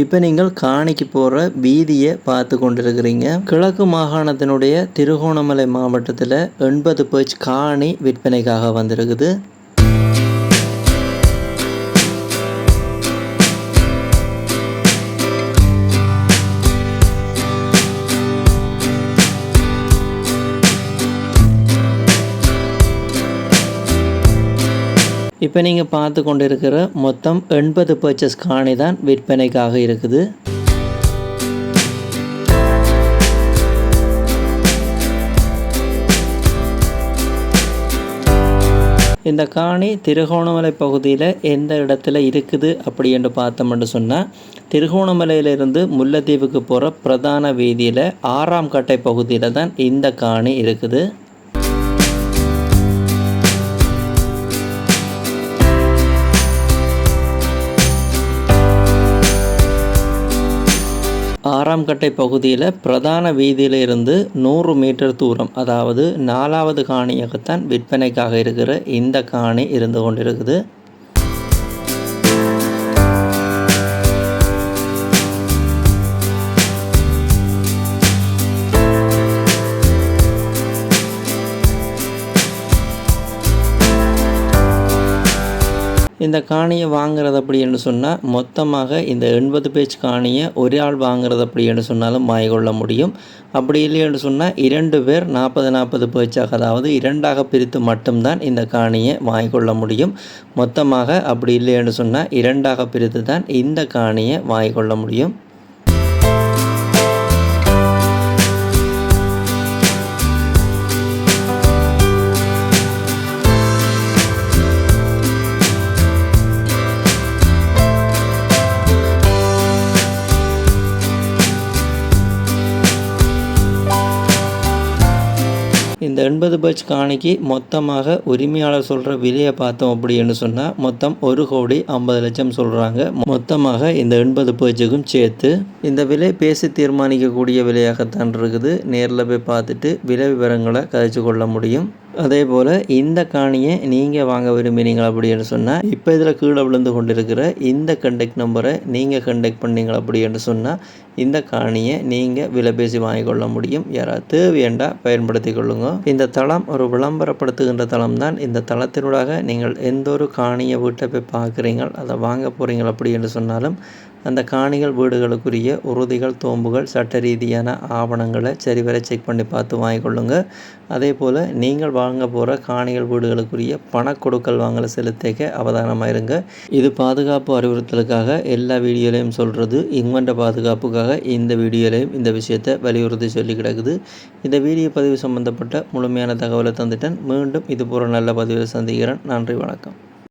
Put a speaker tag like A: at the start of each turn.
A: இப்போ நீங்கள் காணிக்கு போகிற வீதியை பார்த்து கொண்டிருக்கிறீங்க. கிழக்கு மாகாணத்தினுடைய திருகோணமலை மாவட்டத்தில் எண்பது பேச் காணி விற்பனைக்காக வந்திருக்குது. இப்போ நீங்கள் பார்த்து கொண்டு இருக்கிற மொத்தம் எண்பது பர்ச்சஸ் காணி தான் விற்பனைக்காக இருக்குது. இந்த காணி திருகோணமலை பகுதியில் எந்த இடத்துல இருக்குது அப்படி என்று பார்த்தோம்னு சொன்னால் திருகோணமலையிலிருந்து முல்லைத்தீவுக்கு போகிற பிரதான வீதியில் ஆறாம் கட்டை பகுதியில் தான் இந்த காணி இருக்குது. ஆறாம் கட்டை பகுதியில் பிரதான வீதியிலிருந்து நூறு மீட்டர் தூரம் அதாவது நாலாவது காணியாகத்தான் விற்பனைக்காக இருக்கிற இந்த காணி இருந்து கொண்டிருக்குது. இந்த காணியை வாங்குறது அப்படின்னு சொன்னால் மொத்தமாக இந்த எண்பது பேஜ் காணியை ஒரு ஆள் வாங்குறது அப்படின்னு சொன்னாலும் மாய்கொள்ள முடியும். அப்படி இல்லைன்னு சொன்னால் இரண்டு பேர் நாற்பது நாற்பது பேஜாக அதாவது இரண்டாக பிரித்து மட்டும்தான் இந்த காணியை வாங்கிக்கொள்ள முடியும். மொத்தமாக அப்படி இல்லைன்னு சொன்னால் இரண்டாக பிரித்து தான் இந்த காணியை வாங்கிக்கொள்ள முடியும். இந்த எண்பது பட்ச் காணிக்கு மொத்தமாக உரிமையாளர் சொல்கிற விலையை பார்த்தோம் அப்படின்னு சொன்னால் மொத்தம் ஒரு கோடி ஐம்பது லட்சம் சொல்கிறாங்க மொத்தமாக இந்த எண்பது பேஜுக்கும் சேர்த்து இந்த விலை பேசி தீர்மானிக்கக்கூடிய விலையாகத்தான் இருக்குது. நேரில் போய் பார்த்துட்டு விலை விவரங்களை கதைச்சு கொள்ள முடியும். அதே போல் இந்த காணியை நீங்கள் வாங்க விரும்பினீங்க அப்படின்னு சொன்னால் இப்போ இதில் கீழே விழுந்து கொண்டிருக்கிற இந்த கண்டெக்ட் நம்பரை நீங்கள் கண்டெக்ட் பண்ணீங்க அப்படின்னு சொன்னால் இந்த காணியை நீங்கள் விலை பேசி வாங்கிக்கொள்ள முடியும். யாராவது தேவையண்டா பயன்படுத்தி கொள்ளுங்க. இந்த தளம் ஒரு விளம்பரப்படுத்துகின்ற தளம் தான் இந்த தளத்தினூடாக நீங்கள் எந்த ஒரு காணியை வீட்டை போய் பார்க்குறீங்க அதை வாங்க போகிறீங்க அப்படி என்று சொன்னாலும் அந்த காணிகள் வீடுகளுக்குரிய உறுதிகள் தோம்புகள் சட்ட ரீதியான ஆவணங்களை சரிவரை செக் பண்ணி பார்த்து வாங்கிக்கொள்ளுங்க. அதே போல் நீங்கள் வாங்க போகிற காணிகள் வீடுகளுக்குரிய பணக்கொடுக்கல் வாங்கலை செலுத்திக்க அவதானமாக இருங்க. இது பாதுகாப்பு அறிவுறுத்தலுக்காக எல்லா வீடியோலையும் சொல்கிறது இங்கண்ட பாதுகாப்புக்காக இந்த வீடியோலையும் இந்த விஷயத்தை வலியுறுத்தி சொல்லி கிடக்குது. இந்த வீடியோ பதிவு சம்பந்தப்பட்ட முழுமையான தகவலை தந்துட்டேன். மீண்டும் இது போகிற நல்ல பதிவில் சந்திக்கிறேன். நன்றி வணக்கம்.